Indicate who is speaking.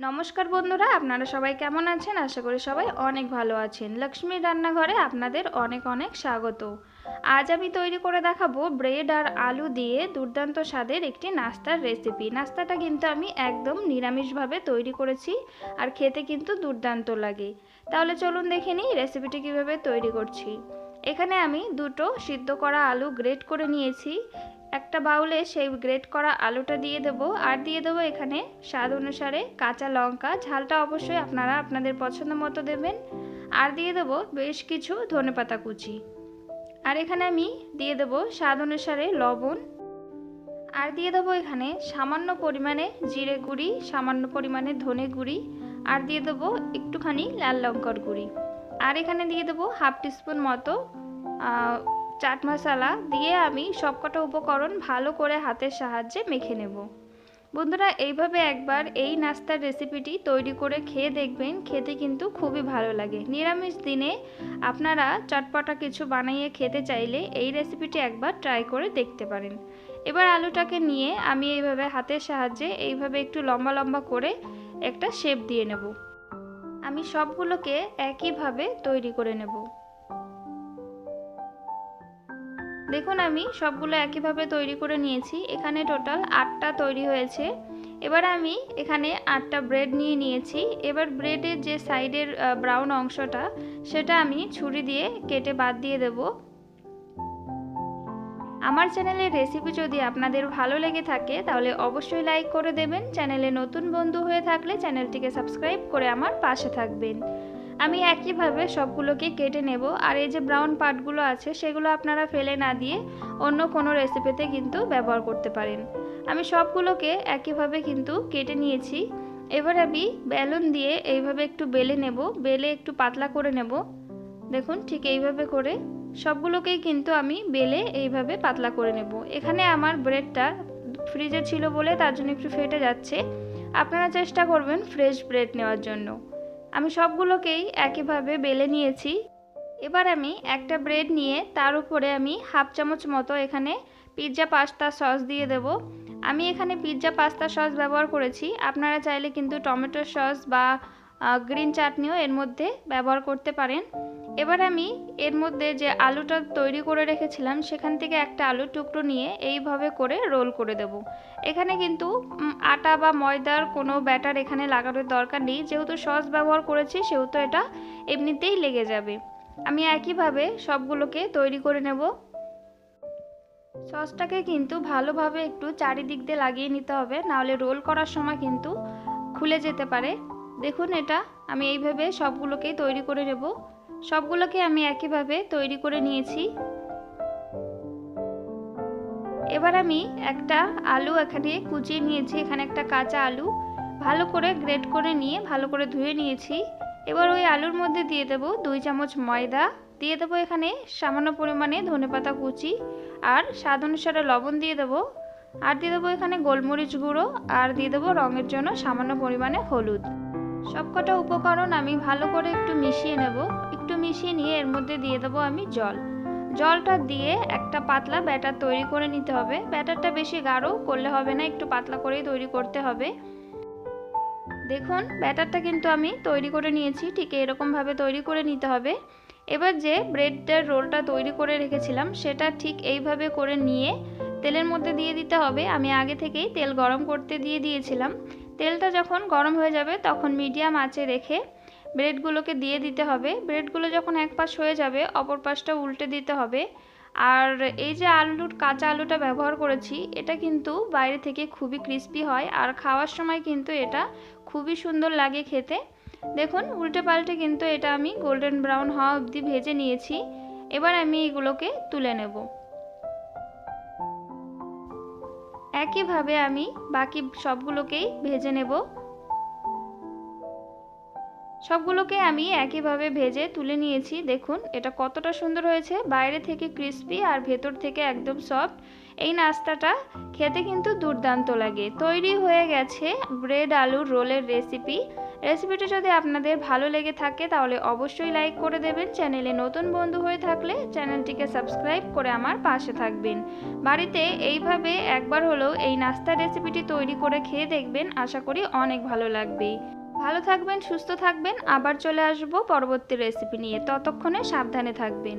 Speaker 1: নমস্কার বন্ধুরা, আপনারা সবাই কেমন আছেন? আশা করি সবাই অনেক ভালো আছেন। লক্ষ্মীর রান্নাঘরে আপনাদের অনেক অনেক স্বাগত। আজ আমি তৈরি করে দেখাবো ব্রেড আর আলু দিয়ে দুর্দান্ত স্বাদের একটি নাস্তার রেসিপি। নাস্তাটা কিন্তু আমি একদম নিরামিষভাবে তৈরি করেছি আর খেতে কিন্তু দুর্দান্ত লাগে। তাহলে চলুন দেখে নিই রেসিপিটি কীভাবে তৈরি করছি। এখানে আমি দুটো সিদ্ধ করা আলু গ্রেট করে নিয়েছি। একটা বাউলে সেই গ্রেট করা আলুটা দিয়ে দেব। আর দিয়ে দেবো এখানে স্বাদ অনুসারে কাঁচা লঙ্কা। ঝালটা অবশ্যই আপনারা আপনাদের পছন্দ মতো দেবেন। আর দিয়ে দেব বেশ কিছু ধনেপাতা কুচি। আর এখানে আমি দিয়ে দেব স্বাদ অনুসারে লবণ। আর দিয়ে দেবো এখানে সামান্য পরিমাণে জিরে গুঁড়ি, সামান্য পরিমাণে ধনে গুঁড়ি। আর দিয়ে দেবো একটুখানি লাল লঙ্কার গুঁড়ি। আর এখানে দিয়ে দেবো হাফ টিস্পুন মতো চাট মশলা দিয়ে আমি সবকটা উপকরণ ভালো করে হাতের সাহায্যে মেখে নেব। বন্ধুরা, এইভাবে একবার এই নাস্তার রেসিপিটি তৈরি করে খেয়ে দেখবেন, খেতে কিন্তু খুবই ভালো লাগে। নিরামিষ দিনে আপনারা চটপটা কিছু বানাইয়ে খেতে চাইলে এই রেসিপিটি একবার ট্রাই করে দেখতে পারেন। এবার আলুটাকে নিয়ে আমি এইভাবে হাতের সাহায্যে এইভাবে একটু লম্বা লম্বা করে একটা শেপ দিয়ে নেব। আমি সবগুলোকে একইভাবে তৈরি করে নেব। দেখুন, আমি সবগুলো একইভাবে তৈরি করে নিয়েছি। এখানে টোটাল আটটা তৈরি হয়েছে। এবার আমি এখানে আটটা ব্রেড নিয়ে নিয়েছি। এবার ব্রেডের যে সাইডের ব্রাউন অংশটা, সেটা আমি ছুরি দিয়ে কেটে বাদ দিয়ে দেব। আমার চ্যানেলের রেসিপি যদি আপনাদের ভালো লেগে থাকে, তাহলে অবশ্যই লাইক করে দেবেন। চ্যানেলে নতুন বন্ধু হয়ে থাকলে চ্যানেলটিকে সাবস্ক্রাইব করে আমার পাশে থাকবেন। আমি একইভাবে সবগুলোকে কেটে নেব, আর এই যে ব্রাউন পার্টগুলো আছে, সেগুলো আপনারা ফেলে না দিয়ে অন্য কোনো রেসিপিতে কিন্তু ব্যবহার করতে পারেন। আমি সবগুলোকে একইভাবে কিন্তু কেটে নিয়েছি। এবার আমি বেলুন দিয়ে এইভাবে একটু বেলে নেব, বেলে একটু পাতলা করে নেব। দেখুন ঠিক এইভাবে করে সবগুলোকেই কিন্তু আমি বেলে এইভাবে পাতলা করে নেব। এখানে আমার ব্রেডটা ফ্রিজে ছিল বলে তার জন্য একটু ফেটে যাচ্ছে। আপনারা চেষ্টা করবেন ফ্রেশ ব্রেড নেওয়ার জন্য। আমি সবগুলোকেই একইভাবে বেলে নিয়েছি। এবার আমি একটা ব্রেড নিয়ে তার উপরে আমি হাফ চামচ মতো এখানে পিৎজা পাস্তা সস দিয়ে দেব। আমি এখানে পিৎজা পাস্তা সস ব্যবহার করেছি। আপনারা চাইলে কিন্তু টমেটো সস বা গ্রিন চাটনিও এর মধ্যে ব্যবহার করতে পারেন। এবার আমি এর মধ্যে যে আলুটা তৈরি করে রেখেছিলাম, সেখান থেকে একটা আলু টুকরো নিয়ে এইভাবে করে রোল করে দেব। এখানে কিন্তু আটা বা ময়দার কোনো ব্যাটার এখানে লাগানোর দরকার নেই। যেহেতু সস ব্যবহার করেছি, সেহেতু এটা এমনিতেই লেগে যাবে। আমি একইভাবে সবগুলোকে তৈরি করে নেব। সসটাকে কিন্তু ভালোভাবে একটু চারিদিক দিয়ে লাগিয়ে নিতে হবে। নাহলে রোল করার সময় কিন্তু খুলে যেতে পারে। দেখুন এটা, আমি এইভাবে সবগুলোকেই তৈরি করে নেব। সবগুলোকে আমি একইভাবে তৈরি করে নিয়েছি। এবার আমি একটা আলু এখানে কুচিয়ে নিয়েছি, এখানে একটা কাঁচা আলু। ভালো করে গ্রেট করে নিয়ে, ভালো করে ধুয়ে নিয়েছি। এবার ওই আলুর মধ্যে দিয়ে দেব দুই চামচ ময়দা। দিয়ে দেবো এখানে সামান্য পরিমাণে ধনেপাতা কুচি আর স্বাদ অনুসারে লবণ দিয়ে দেবো। আর দিয়ে দেবো এখানে গোলমরিচ গুঁড়ো আর দিয়ে দেবো রঙের জন্য সামান্য পরিমাণে হলুদ। সবকটা উপকরণ আমি ভালো করে একটু মিশিয়ে নেব। একটু মিশিয়ে নিয়ে এর মধ্যে দিয়ে দেবো আমি জল। জলটা দিয়ে একটা পাতলা ব্যাটার তৈরি করে নিতে হবে। ব্যাটারটা বেশি গাঢ় করলে হবে না, একটু পাতলা করেই তৈরি করতে হবে। দেখুন, ব্যাটারটা কিন্তু আমি তৈরি করে নিয়েছি, ঠিক এরকমভাবে তৈরি করে নিতে হবে। এবার যে ব্রেডের রোলটা তৈরি করে রেখেছিলাম, সেটা ঠিক এইভাবে করে নিয়ে তেলের মধ্যে দিয়ে দিতে হবে। আমি আগে থেকেই তেল গরম করতে দিয়ে দিয়েছিলাম। তেলটা যখন গরম হয়ে যাবে তখন মিডিয়াম আঁচে রেখে ব্রেডগুলোকে দিয়ে দিতে হবে। ব্রেডগুলো যখন এক পাশ হয়ে যাবে, অপর পাশটা উল্টে দিতে হবে। আর এই যে আলুর, কাঁচা আলুটা ব্যবহার করেছি, এটা কিন্তু বাইরে থেকে খুবই ক্রিস্পি হয়। আর খাওয়ার সময় কিন্তু এটা খুবই সুন্দর লাগে খেতে। দেখুন উল্টে পাল্টে কিন্তু এটা আমি গোল্ডেন ব্রাউন হওয়া অবধি ভেজে নিয়েছি। এবার আমি এগুলোকে তুলে নেব। একইভাবে আমি বাকি সবগুলোকেই ভেজে নেব। সবগুলোকে আমি একইভাবে ভেজে তুলে নিয়েছি। দেখুন, এটা কতটা সুন্দর হয়েছে। বাইরে থেকে ক্রিস্পি আর ভেতর থেকে একদম সফট। এই নাস্তাটা খেতে কিন্তু দুর্দান্ত লাগে। তৈরি হয়ে গেছে ব্রেড আলুর রোলের রেসিপি। রেসিপিটি যদি আপনাদের ভালো লেগে থাকে, তাহলে অবশ্যই লাইক করে দেবেন। চ্যানেলে নতুন বন্ধু হয়ে থাকলে চ্যানেলটিকে সাবস্ক্রাইব করে আমার পাশে থাকবেন। বাড়িতে এইভাবে একবার হলেও এই নাস্তার রেসিপিটি তৈরি করে খেয়ে দেখবেন। আশা করি অনেক ভালো লাগবে। ভালো থাকবেন সুস্থ থাকবেন। আবার চলে আসব পরবর্তী রেসিপি নিয়ে। ততক্ষণে সাবধানে থাকবেন।